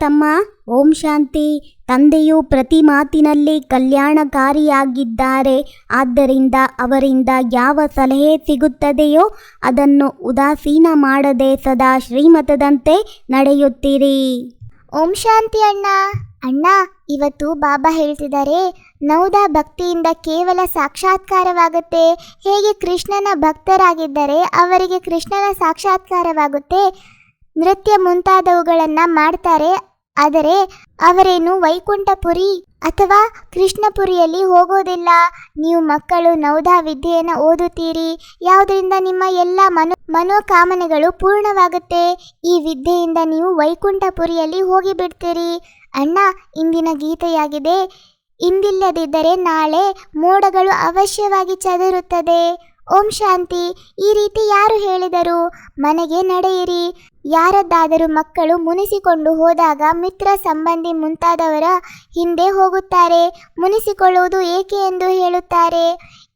ತಮ್ಮ. ಓಂ ಶಾಂತಿ. ತಂದೆಯು ಪ್ರತಿ ಮಾತಿನಲ್ಲಿ ಕಲ್ಯಾಣಕಾರಿಯಾಗಿದ್ದಾರೆ. ಆದ್ದರಿಂದ ಅವರಿಂದ ಯಾವ ಸಲಹೆ ಸಿಗುತ್ತದೆಯೋ ಅದನ್ನು ಉದಾಸೀನ ಮಾಡದೆ ಸದಾ ಶ್ರೀಮತದಂತೆ ನಡೆಯುತ್ತೀರಿ. ಓಂ ಶಾಂತಿ ಅಣ್ಣ. ಅಣ್ಣ, ಇವತ್ತು ಬಾಬಾ ಹೇಳ್ತಿದ್ದಾರೆ, ನೌದ ಭಕ್ತಿಯಿಂದ ಕೇವಲ ಸಾಕ್ಷಾತ್ಕಾರವಾಗುತ್ತೆ. ಹೇಗೆ ಕೃಷ್ಣನ ಭಕ್ತರಾಗಿದ್ದರೆ ಅವರಿಗೆ ಕೃಷ್ಣನ ಸಾಕ್ಷಾತ್ಕಾರವಾಗುತ್ತೆ. ನೃತ್ಯ ಮುಂತಾದವುಗಳನ್ನು ಮಾಡ್ತಾರೆ ಆದರೆ ಅವರೇನು ವೈಕುಂಠಪುರಿ ಅಥವಾ ಕೃಷ್ಣಪುರಿಯಲ್ಲಿ ಹೋಗೋದಿಲ್ಲ. ನೀವು ಮಕ್ಕಳು ನೌದಾ ವಿದ್ಯೆಯನ್ನು ಓದುತ್ತೀರಿ. ಯಾವುದರಿಂದ ನಿಮ್ಮ ಎಲ್ಲ ಮನೋ, ಮನೋಕಾಮನೆಗಳು ಪೂರ್ಣವಾಗುತ್ತೆ. ಈ ವಿದ್ಯೆಯಿಂದ ನೀವು ವೈಕುಂಠಪುರಿಯಲ್ಲಿ ಹೋಗಿಬಿಡ್ತೀರಿ. ಅಣ್ಣ, ಇಂದಿನ ಗೀತೆಯಾಗಿದೆ. ಇಂದಿಲ್ಲದಿದ್ದರೆ ನಾಳೆ ಮೋಡಗಳು ಅವಶ್ಯವಾಗಿ ಚದುರುತ್ತದೆ. ಓಂ ಶಾಂತಿ. ಈ ರೀತಿ ಯಾರು ಹೇಳಿದರು? ಮನೆಗೆ ನಡೆಯಿರಿ. ಯಾರದ್ದಾದರೂ ಮಕ್ಕಳು ಮುನಿಸಿಕೊಂಡು ಹೋದಾಗ ಮಿತ್ರ ಸಂಬಂಧಿ ಮುಂತಾದವರ ಹಿಂದೆ ಹೋಗುತ್ತಾರೆ. ಮುನಿಸಿಕೊಳ್ಳುವುದು ಏಕೆ ಎಂದು ಹೇಳುತ್ತಾರೆ.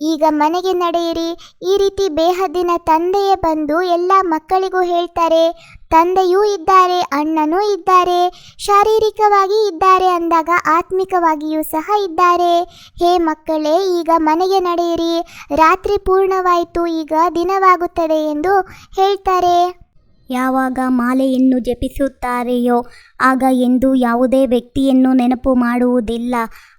ಈಗ ಮನೆಗೆ ನಡೆಯಿರಿ. ಈ ರೀತಿ ಬೇಹದ್ದಿನ ತಂದೆಯೇ ಬಂದು ಎಲ್ಲ ಮಕ್ಕಳಿಗೂ ಹೇಳ್ತಾರೆ. ತಂದೆಯೂ ಇದ್ದಾರೆ, ಅಣ್ಣನೂ ಇದ್ದಾರೆ, ಶಾರೀರಿಕವಾಗಿ ಇದ್ದಾರೆ ಅಂದಾಗ ಆತ್ಮಿಕವಾಗಿಯೂ ಸಹ ಇದ್ದಾರೆ. ಹೇ ಮಕ್ಕಳೇ, ಈಗ ಮನೆಗೆ ನಡೆಯಿರಿ. ರಾತ್ರಿ ಪೂರ್ಣವಾಯಿತು, ಈಗ ದಿನವಾಗುತ್ತದೆ ಎಂದು ಹೇಳ್ತಾರೆ. ಯಾವಾಗ ಮಾಲೆಯನ್ನು ಜಪಿಸುತ್ತಾರೆಯೋ ಆಗ ಎಂದು ಯಾವುದೇ ವ್ಯಕ್ತಿಯನ್ನು ನೆನಪು ಮಾಡುವುದಿಲ್ಲ.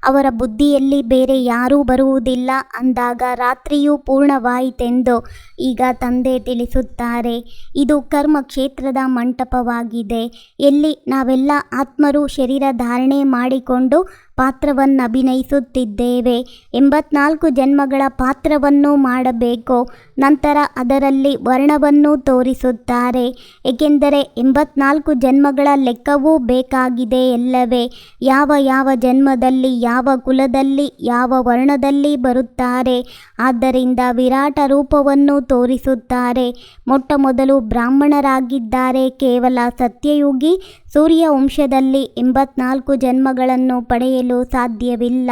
ಅವರ ಬುದ್ಧಿಯಲ್ಲಿ ಬೇರೆ ಯಾರೂ ಬರುವುದಿಲ್ಲ ಅಂದಾಗ ರಾತ್ರಿಯೂ ಪೂರ್ಣವಾಯಿತೆಂದು ಈಗ ತಂದೆ ತಿಳಿಸುತ್ತಾರೆ. ಇದು ಕರ್ಮ ಕ್ಷೇತ್ರದ ಮಂಟಪವಾಗಿದೆ. ಎಲ್ಲಿ ನಾವೆಲ್ಲ ಆತ್ಮರು ಶರೀರ ಧಾರಣೆ ಮಾಡಿಕೊಂಡು ಪಾತ್ರವನ್ನು ಅಭಿನಯಿಸುತ್ತಿದ್ದೇವೆ ಎಂಬತ್ನಾಲ್ಕು ಜನ್ಮಗಳ ಪಾತ್ರವನ್ನು ಮಾಡಬೇಕು. ನಂತರ ಅದರಲ್ಲಿ ವರ್ಣವನ್ನು ತೋರಿಸುತ್ತಾರೆ. ಏಕೆಂದರೆ ಎಂಬತ್ನಾಲ್ಕು ಜನ್ಮಗಳ ಲೆಕ್ಕವೂ ಬೇಕಾಗಿದೆ ಎಲ್ಲವೇ. ಯಾವ ಯಾವ ಜನ್ಮದಲ್ಲಿ ಯಾವ ಕುಲದಲ್ಲಿ ಯಾವ ವರ್ಣದಲ್ಲಿ ಬರುತ್ತಾರೆ ಆದ್ದರಿಂದ ವಿರಾಟ ರೂಪವನ್ನು ತೋರಿಸುತ್ತಾರೆ. ಮೊಟ್ಟ ಮೊದಲು ಬ್ರಾಹ್ಮಣರಾಗಿದ್ದಾರೆ ಕೇವಲ ಸತ್ಯಯುಗಿ ಸೂರ್ಯ ವಂಶದಲ್ಲಿ ಎಂಬತ್ನಾಲ್ಕು ಜನ್ಮಗಳನ್ನು ಪಡೆಯಲು ಸಾಧ್ಯವಿಲ್ಲ.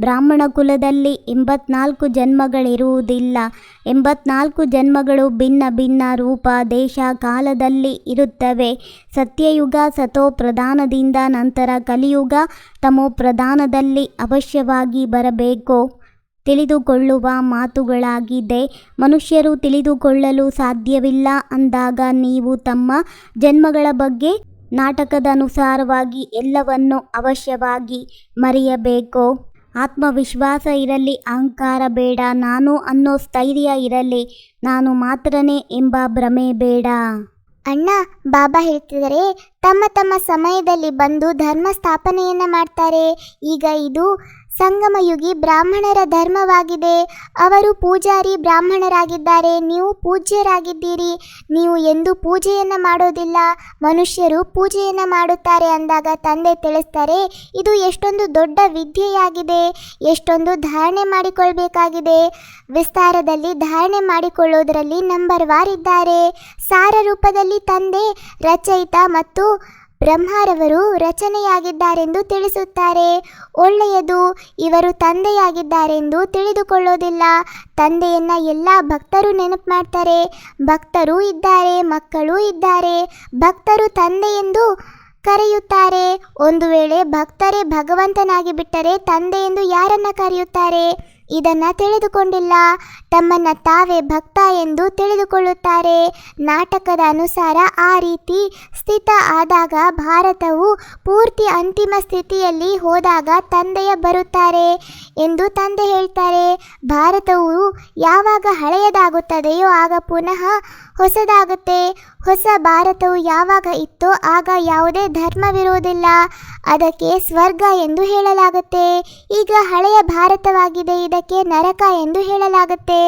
ಬ್ರಾಹ್ಮಣ ಕುಲದಲ್ಲಿ ಎಂಬತ್ನಾಲ್ಕು ಜನ್ಮಗಳಿರುವುದಿಲ್ಲ. ಎಂಬತ್ನಾಲ್ಕು ಜನ್ಮಗಳು ಭಿನ್ನ ಭಿನ್ನ ರೂಪ ದೇಶ ಕಾಲದಲ್ಲಿ ಇರುತ್ತವೆ. ಸತ್ಯಯುಗ ಸತೋ ಪ್ರಧಾನದಿಂದ ನಂತರ ಕಲಿಯುಗ ತಮೋ ಪ್ರಧಾನದಲ್ಲಿ ಅವಶ್ಯವಾಗಿ ಬರಬೇಕು. ತಿಳಿದುಕೊಳ್ಳುವ ಮಾತುಗಳಾಗಿದೆ. ಮನುಷ್ಯರು ತಿಳಿದುಕೊಳ್ಳಲು ಸಾಧ್ಯವಿಲ್ಲ ಅಂದಾಗ ನೀವು ತಮ್ಮ ಜನ್ಮಗಳ ಬಗ್ಗೆ ನಾಟಕದ ಅನುಸಾರವಾಗಿ ಎಲ್ಲವನ್ನು ಅವಶ್ಯವಾಗಿ ಮರೆಯಬೇಕು? ಆತ್ಮವಿಶ್ವಾಸ ಇರಲಿ, ಅಹಂಕಾರ ಬೇಡ, ನಾನು ಅನ್ನೋ ಸ್ಥೈರ್ಯ ಇರಲಿ, ನಾನು ಮಾತ್ರನೇ ಎಂಬ ಭ್ರಮೆ ಬೇಡ. ಅಣ್ಣ, ಬಾಬಾ ಹೇಳ್ತಿದ್ದಾರೆ, ತಮ್ಮ ತಮ್ಮ ಸಮಯದಲ್ಲಿ ಬಂದು ಧರ್ಮ ಸ್ಥಾಪನೆಯನ್ನ ಮಾಡ್ತಾರೆ. ಈಗ ಇದು ಸಂಗಮಯುಗಿ ಬ್ರಾಹ್ಮಣರ ಧರ್ಮವಾಗಿದೆ. ಅವರು ಪೂಜಾರಿ ಬ್ರಾಹ್ಮಣರಾಗಿದ್ದಾರೆ. ನೀವು ಪೂಜ್ಯರಾಗಿದ್ದೀರಿ. ನೀವು ಎಂದು ಪೂಜೆಯನ್ನು ಮಾಡೋದಿಲ್ಲ. ಮನುಷ್ಯರು ಪೂಜೆಯನ್ನು ಮಾಡುತ್ತಾರೆ ಅಂದಾಗ ತಂದೆ ತಿಳಿಸ್ತಾರೆ, ಇದು ಎಷ್ಟೊಂದು ದೊಡ್ಡ ವಿದ್ಯೆಯಾಗಿದೆ. ಎಷ್ಟೊಂದು ಧಾರಣೆ ಮಾಡಿಕೊಳ್ಬೇಕಾಗಿದೆ. ವಿಸ್ತಾರದಲ್ಲಿ ಧಾರಣೆ ಮಾಡಿಕೊಳ್ಳೋದರಲ್ಲಿ ನಂಬರ್ ವಾರ್ ಇದ್ದಾರೆ ಸಾರ ರೂಪದಲ್ಲಿ ತಂದೆ, ರಚಯಿತ ಮತ್ತು ಬ್ರಹ್ಮರವರು ರಚನೆಯಾಗಿದ್ದಾರೆಂದು ತಿಳಿಸುತ್ತಾರೆ. ಒಳ್ಳೆಯದು, ಇವರು ತಂದೆಯಾಗಿದ್ದಾರೆಂದು ತಿಳಿದುಕೊಳ್ಳೋದಿಲ್ಲ. ತಂದೆಯನ್ನ ಎಲ್ಲ ಭಕ್ತರು ನೆನಪು ಮಾಡ್ತಾರೆ. ಭಕ್ತರು ಇದ್ದಾರೆ, ಮಕ್ಕಳು ಇದ್ದಾರೆ. ಭಕ್ತರು ತಂದೆ ಎಂದು ಕರೆಯುತ್ತಾರೆ. ಒಂದು ವೇಳೆ ಭಕ್ತರೇ ಭಗವಂತನಾಗಿ ಬಿಟ್ಟರೆ ತಂದೆ ಎಂದು ಯಾರನ್ನ ಕರೆಯುತ್ತಾರೆ? ಇದನ್ನ ತಿಳಿದುಕೊಂಡಿಲ್ಲ. ತಮ್ಮನ್ನ ತಾವೇ ಭಕ್ತ ಎಂದು ತಿಳಿದುಕೊಳ್ಳುತ್ತಾರೆ. ನಾಟಕದ ಅನುಸಾರ ಆ ರೀತಿ ಸ್ಥಿತ ಆದಾಗ ಭಾರತವು ಪೂರ್ತಿ ಅಂತಿಮ ಸ್ಥಿತಿಯಲ್ಲಿ ಹೋದಾಗ ತಂದೆಯ ಬರುತ್ತಾರೆ ಎಂದು ತಂದೆ ಹೇಳ್ತಾರೆ. ಭಾರತವು ಯಾವಾಗ ಹಳೆಯದಾಗುತ್ತದೆಯೋ ಆಗ ಪುನಃ ಹೊಸದಾಗುತ್ತೆ. ಹೊಸ ಭಾರತವು ಯಾವಾಗ ಇತ್ತೋ ಆಗ ಯಾವುದೇ ಧರ್ಮವಿರುವುದಿಲ್ಲ. ಅದಕ್ಕೆ ಸ್ವರ್ಗ ಎಂದು ಹೇಳಲಾಗುತ್ತೆ. ಈಗ ಹಳೆಯ ಭಾರತವಾಗಿದೆ, ಇದಕ್ಕೆ ನರಕ ಎಂದು ಹೇಳಲಾಗುತ್ತೆ.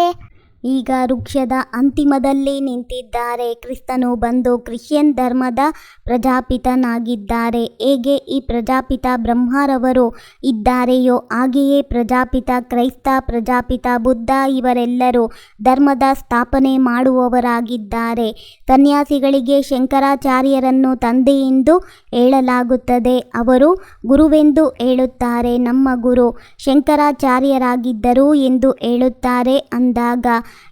ಈಗ ವೃಕ್ಷದ ಅಂತಿಮದಲ್ಲಿ ನಿಂತಿದ್ದಾರೆ. ಕ್ರಿಸ್ತನು ಬಂದು ಕ್ರಿಶ್ಚಿಯನ್ ಧರ್ಮದ ಪ್ರಜಾಪಿತನಾಗಿದ್ದಾರೆ. ಹೇಗೆ ಈ ಪ್ರಜಾಪಿತ ಬ್ರಹ್ಮರವರು ಇದ್ದಾರೆಯೋ ಹಾಗೆಯೇ ಪ್ರಜಾಪಿತ ಕ್ರೈಸ್ತ, ಪ್ರಜಾಪಿತ ಬುದ್ಧ ಇವರೆಲ್ಲರೂ ಧರ್ಮದ ಸ್ಥಾಪನೆ ಮಾಡುವವರಾಗಿದ್ದಾರೆ. ಸನ್ಯಾಸಿಗಳಿಗೆ ಶಂಕರಾಚಾರ್ಯರನ್ನು ತಂದೆ ಎಂದು ಹೇಳಲಾಗುತ್ತದೆ. ಅವರು ಗುರುವೆಂದು ಹೇಳುತ್ತಾರೆ. ನಮ್ಮ ಗುರು ಶಂಕರಾಚಾರ್ಯರಾಗಿದ್ದರು ಎಂದು ಹೇಳುತ್ತಾರೆ. ಅಂದಾಗ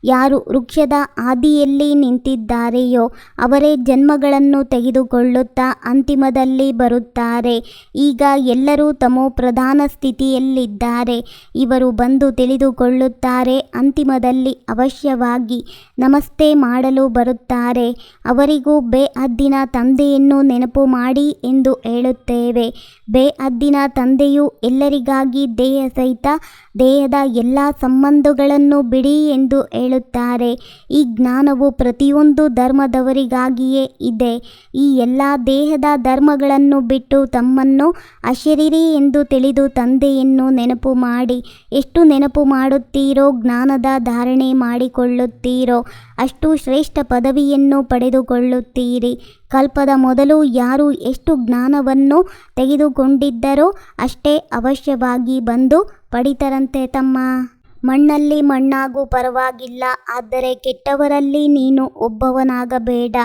ಯಾರು ವೃಕ್ಷದ ಆದಿಯಲ್ಲಿ ನಿಂತಿದ್ದಾರೆಯೋ ಅವರೇ ಜನ್ಮಗಳನ್ನು ತೆಗೆದುಕೊಳ್ಳುತ್ತಾ ಅಂತಿಮದಲ್ಲಿ ಬರುತ್ತಾರೆ. ಈಗ ಎಲ್ಲರೂ ತಮ್ಮ ಪ್ರಧಾನ ಸ್ಥಿತಿಯಲ್ಲಿದ್ದಾರೆ. ಇವರು ಬಂದು ತಿಳಿದುಕೊಳ್ಳುತ್ತಾರೆ, ಅಂತಿಮದಲ್ಲಿ ಅವಶ್ಯವಾಗಿ ನಮಸ್ತೆ ಮಾಡಲು ಬರುತ್ತಾರೆ. ಅವರಿಗೂ ಬೇಹದ್ದಿನ ತಂದೆಯನ್ನು ನೆನಪು ಮಾಡಿ ಎಂದು ಹೇಳುತ್ತೇವೆ. ಬೇ ಅದ್ದಿನ ತಂದೆಯು ಎಲ್ಲರಿಗಾಗಿ ದೇಹ ಸಹಿತ ದೇಹದ ಎಲ್ಲ ಸಂಬಂಧಗಳನ್ನು ಬಿಡಿ ಎಂದು ಹೇಳುತ್ತಾರೆ. ಈ ಜ್ಞಾನವು ಪ್ರತಿಯೊಂದು ಧರ್ಮದವರಿಗಾಗಿಯೇ ಇದೆ. ಈ ಎಲ್ಲ ದೇಹದ ಧರ್ಮಗಳನ್ನು ಬಿಟ್ಟು ತಮ್ಮನ್ನು ಅಶರೀರಿ ಎಂದು ತಿಳಿದು ತಂದೆಯನ್ನು ನೆನಪು ಮಾಡಿ. ಎಷ್ಟು ನೆನಪು ಮಾಡುತ್ತೀರೋ, ಜ್ಞಾನದ ಧಾರಣೆ ಮಾಡಿಕೊಳ್ಳುತ್ತೀರೋ ಅಷ್ಟು ಶ್ರೇಷ್ಠ ಪದವಿಯನ್ನು ಪಡೆದುಕೊಳ್ಳುತ್ತೀರಿ. ಕಲ್ಪದ ಮೊದಲು ಯಾರು ಎಷ್ಟು ಜ್ಞಾನವನ್ನು ತೆಗೆದುಕೊಂಡಿದ್ದರೋ ಅಷ್ಟೇ ಅವಶ್ಯವಾಗಿ ಬಂದು ಪಡಿತರಂತೆ ತಮ್ಮ. ಮಣ್ಣಲ್ಲಿ ಮಣ್ಣಾಗೂ ಪರವಾಗಿಲ್ಲ, ಆದರೆ ಕೆಟ್ಟವರಲ್ಲಿ ನೀನು ಒಬ್ಬವನಾಗಬೇಡ.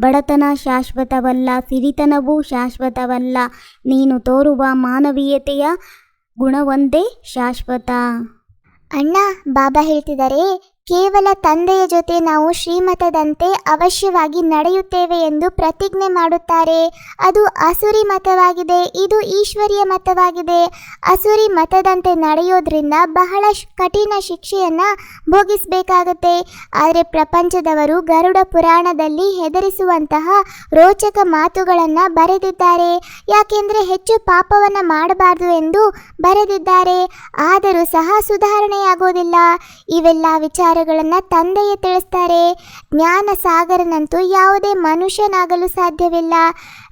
ಬಡತನ ಶಾಶ್ವತವಲ್ಲ, ಸಿರಿತನವೂ ಶಾಶ್ವತವಲ್ಲ. ನೀನು ತೋರುವ ಮಾನವೀಯತೆಯ ಗುಣವೊಂದೇ ಶಾಶ್ವತ. ಅಣ್ಣ, ಬಾಬಾ ಹೇಳ್ತಿದ್ದಾರೆ ಕೇವಲ ತಂದೆಯ ಜೊತೆ ನಾವು ಶ್ರೀಮತದಂತೆ ಅವಶ್ಯವಾಗಿ ನಡೆಯುತ್ತೇವೆ ಎಂದು ಪ್ರತಿಜ್ಞೆ ಮಾಡುತ್ತಾರೆ. ಅದು ಅಸುರಿ ಮತವಾಗಿದೆ. ಇದು ಈಶ್ವರಿಯ ಮತವಾಗಿದೆ. ಅಸುರಿ ಮತದಂತೆ ನಡೆಯೋದ್ರಿಂದ ಬಹಳ ಕಠಿಣ ಶಿಕ್ಷೆಯನ್ನ ಭೋಗಿಸಬೇಕಾಗುತ್ತೆ. ಆದರೆ ಪ್ರಪಂಚದವರು ಗರುಡ ಪುರಾಣದಲ್ಲಿ ಹೆದರಿಸುವಂತಹ ರೋಚಕ ಮಾತುಗಳನ್ನು ಬರೆದಿದ್ದಾರೆ. ಯಾಕೆಂದರೆ ಹೆಚ್ಚು ಪಾಪವನ್ನು ಮಾಡಬಾರದು ಎಂದು ಬರೆದಿದ್ದಾರೆ. ಆದರೂ ಸಹ ಸುಧಾರಣೆಯಾಗೋದಿಲ್ಲ. ಇವೆಲ್ಲ ವಿಚಾರಗಳನ್ನು ತಂದೆಯೇ ತಿಳಿಸ್ತಾರೆ. ಜ್ಞಾನ ಸಾಗರನಂತೂ ಯಾವುದೇ ಮನುಷ್ಯನಾಗಲು ಸಾಧ್ಯವಿಲ್ಲ.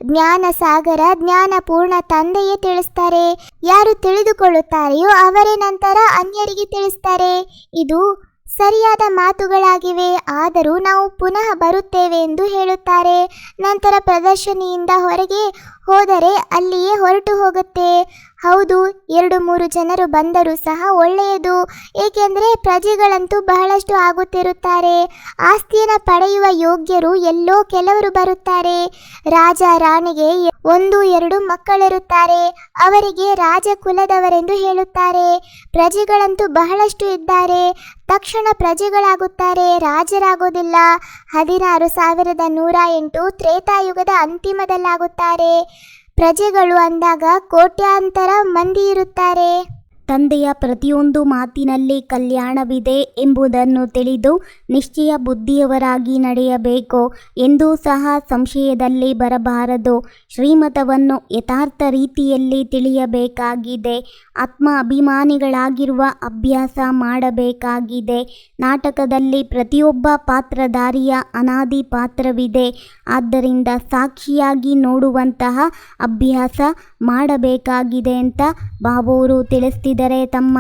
ಜ್ಞಾನ ಸಾಗರ ಜ್ಞಾನ ಪೂರ್ಣ ತಂದೆಯೇ ತಿಳಿಸ್ತಾರೆ. ಯಾರು ತಿಳಿದುಕೊಳ್ಳುತ್ತಾರೆಯೋ ಅವರೇ ನಂತರ ಅನ್ಯರಿಗೆ ತಿಳಿಸ್ತಾರೆ. ಇದು ಸರಿಯಾದ ಮಾತುಗಳಾಗಿವೆ. ಆದರೂ ನಾವು ಪುನಃ ಬರುತ್ತೇವೆ ಎಂದು ಹೇಳುತ್ತಾರೆ. ನಂತರ ಪ್ರದರ್ಶನಿಯಿಂದ ಹೊರಗೆ ಹೋದರೆ ಅಲ್ಲಿಯೇ ಹೊರಟು ಹೋಗುತ್ತೆ. ಹೌದು, ಎರಡು ಮೂರು ಜನರು ಬಂದರೂ ಸಹ ಒಳ್ಳೆಯದು, ಏಕೆಂದರೆ ಪ್ರಜೆಗಳಂತೂ ಬಹಳಷ್ಟು ಆಗುತ್ತಿರುತ್ತಾರೆ. ಆಸ್ತಿಯನ್ನು ಪಡೆಯುವ ಯೋಗ್ಯರು ಎಲ್ಲೋ ಕೆಲವರು ಬರುತ್ತಾರೆ. ರಾಜ ರಾಣಿಗೆ ಒಂದು, ಎರಡು ಮಕ್ಕಳಿರುತ್ತಾರೆ. ಅವರಿಗೆ ರಾಜ ಕುಲದವರೆಂದು ಹೇಳುತ್ತಾರೆ. ಪ್ರಜೆಗಳಂತೂ ಬಹಳಷ್ಟು ಇದ್ದಾರೆ. ತಕ್ಷಣ ಪ್ರಜೆಗಳಾಗುತ್ತಾರೆ ರಾಜರಾಗೋದಿಲ್ಲ ಹದಿನಾರು ಸಾವಿರದ ನೂರ ಎಂಟು ತ್ರೇತಾಯುಗದ ಅಂತಿಮದಲ್ಲಾಗುತ್ತಾರೆ. ಪ್ರಜೆಗಳು ಅಂದಾಗ ಕೋಟ್ಯಾಂತರ ಮಂದಿ ಇರುತ್ತಾರೆ. ತಂದೆಯ ಪ್ರತಿಯೊಂದು ಮಾತಿನಲ್ಲಿ ಕಲ್ಯಾಣವಿದೆ ಎಂಬುದನ್ನು ತಿಳಿದು ನಿಶ್ಚಯ ಬುದ್ಧಿಯವರಾಗಿ ನಡೆಯಬೇಕು ಎಂದೂ ಸಹ ಸಂಶಯದಲ್ಲಿ ಬರಬಾರದು. ಶ್ರೀಮತವನ್ನು ಯಥಾರ್ಥ ರೀತಿಯಲ್ಲಿ ತಿಳಿಯಬೇಕಾಗಿದೆ. ಆತ್ಮ ಅಭಿಮಾನಿಗಳಾಗಿರುವ ಅಭ್ಯಾಸ ಮಾಡಬೇಕಾಗಿದೆ. ನಾಟಕದಲ್ಲಿ ಪ್ರತಿಯೊಬ್ಬ ಪಾತ್ರಧಾರಿಯ ಅನಾದಿ ಪಾತ್ರವಿದೆ. ಆದ್ದರಿಂದ ಸಾಕ್ಷಿಯಾಗಿ ನೋಡುವಂತಹ ಅಭ್ಯಾಸ ಮಾಡಬೇಕಾಗಿದೆ ಅಂತ ಬಾಬೋರು ತಿಳಿಸ್ತಿದ್ದಾರೆ ತಮ್ಮ?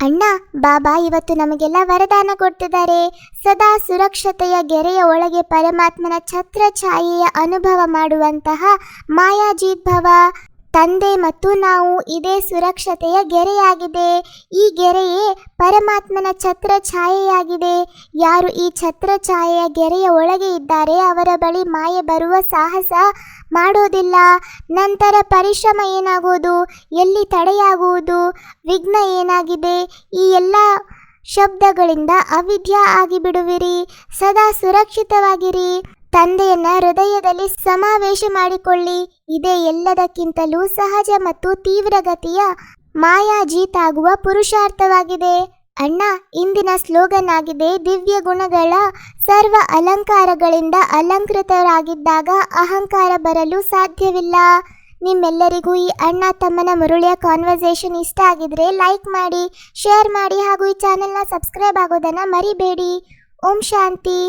ಅಣ್ಣ, ಬಾಬಾ ಇವತ್ತು ನಮಗೆಲ್ಲ ವರದಾನ ಕೊಡ್ತಿದ್ದಾರೆ. ಸದಾ ಸುರಕ್ಷತೆಯ ಗೆರೆಯ ಒಳಗೆ ಪರಮಾತ್ಮನ ಛತ್ರ ಛಾಯೆಯ ಅನುಭವ ಮಾಡುವಂತಹ ಮಾಯಾಜೀತ್ ಭವ. ತಂದೆ ಮತ್ತು ನಾವು ಇದೇ ಸುರಕ್ಷತೆಯ ಗೆರೆಯಾಗಿದೆ. ಈ ಗೆರೆಯೇ ಪರಮಾತ್ಮನ ಛತ್ರ ಛಾಯೆಯಾಗಿದೆ. ಯಾರು ಈ ಛತ್ರ ಛಾಯೆಯ ಗೆರೆಯ ಒಳಗೆ ಇದ್ದಾರೆ, ಅವರ ಬಳಿ ಮಾಯೆ ಬರುವ ಸಾಹಸ ಮಾಡೋದಿಲ್ಲ ನಂತರ ಪರಿಶ್ರಮ ಏನಾಗುವುದು? ಎಲ್ಲಿ ತಡೆಯಾಗುವುದು? ವಿಘ್ನ ಏನಾಗಿದೆ? ಈ ಎಲ್ಲ ಶಬ್ದಗಳಿಂದ ಅವಿದ್ಯ ಆಗಿಬಿಡುವಿರಿ. ಸದಾ ಸುರಕ್ಷಿತವಾಗಿರಿ. ತಂದೆಯನ್ನ ಹೃದಯದಲ್ಲಿ ಸಮಾವೇಶ ಮಾಡಿಕೊಳ್ಳಿ. ಇದೇ ಎಲ್ಲದಕ್ಕಿಂತಲೂ ಸಹಜ ಮತ್ತು ತೀವ್ರಗತಿಯ ಮಾಯಾಜೀತಾಗುವ ಪುರುಷಾರ್ಥವಾಗಿದೆ. ಅಣ್ಣ, ಇಂದಿನ ಸ್ಲೋಗನ್ ಆಗಿದೆ, ದಿವ್ಯ ಗುಣಗಳ ಸರ್ವ ಅಲಂಕಾರಗಳಿಂದ ಅಲಂಕೃತರಾಗಿದ್ದಾಗ ಅಹಂಕಾರ ಬರಲು ಸಾಧ್ಯವಿಲ್ಲ. ನಿಮ್ಮೆಲ್ಲರಿಗೂ ಈ ಅಣ್ಣ ತಮ್ಮನ ಮುರುಳಿಯ ಕಾನ್ವರ್ಸೇಷನ್ ಇಷ್ಟ ಆಗಿದ್ರೆ ಲೈಕ್ ಮಾಡಿ ಶೇರ್ ಮಾಡಿ ಹಾಗೂ ಈ ಚಾನೆಲ್ನ ಸಬ್ಸ್ಕ್ರೈಬ್ ಆಗೋದನ್ನು ಮರಿಬೇಡಿ. ಓಂ ಶಾಂತಿ.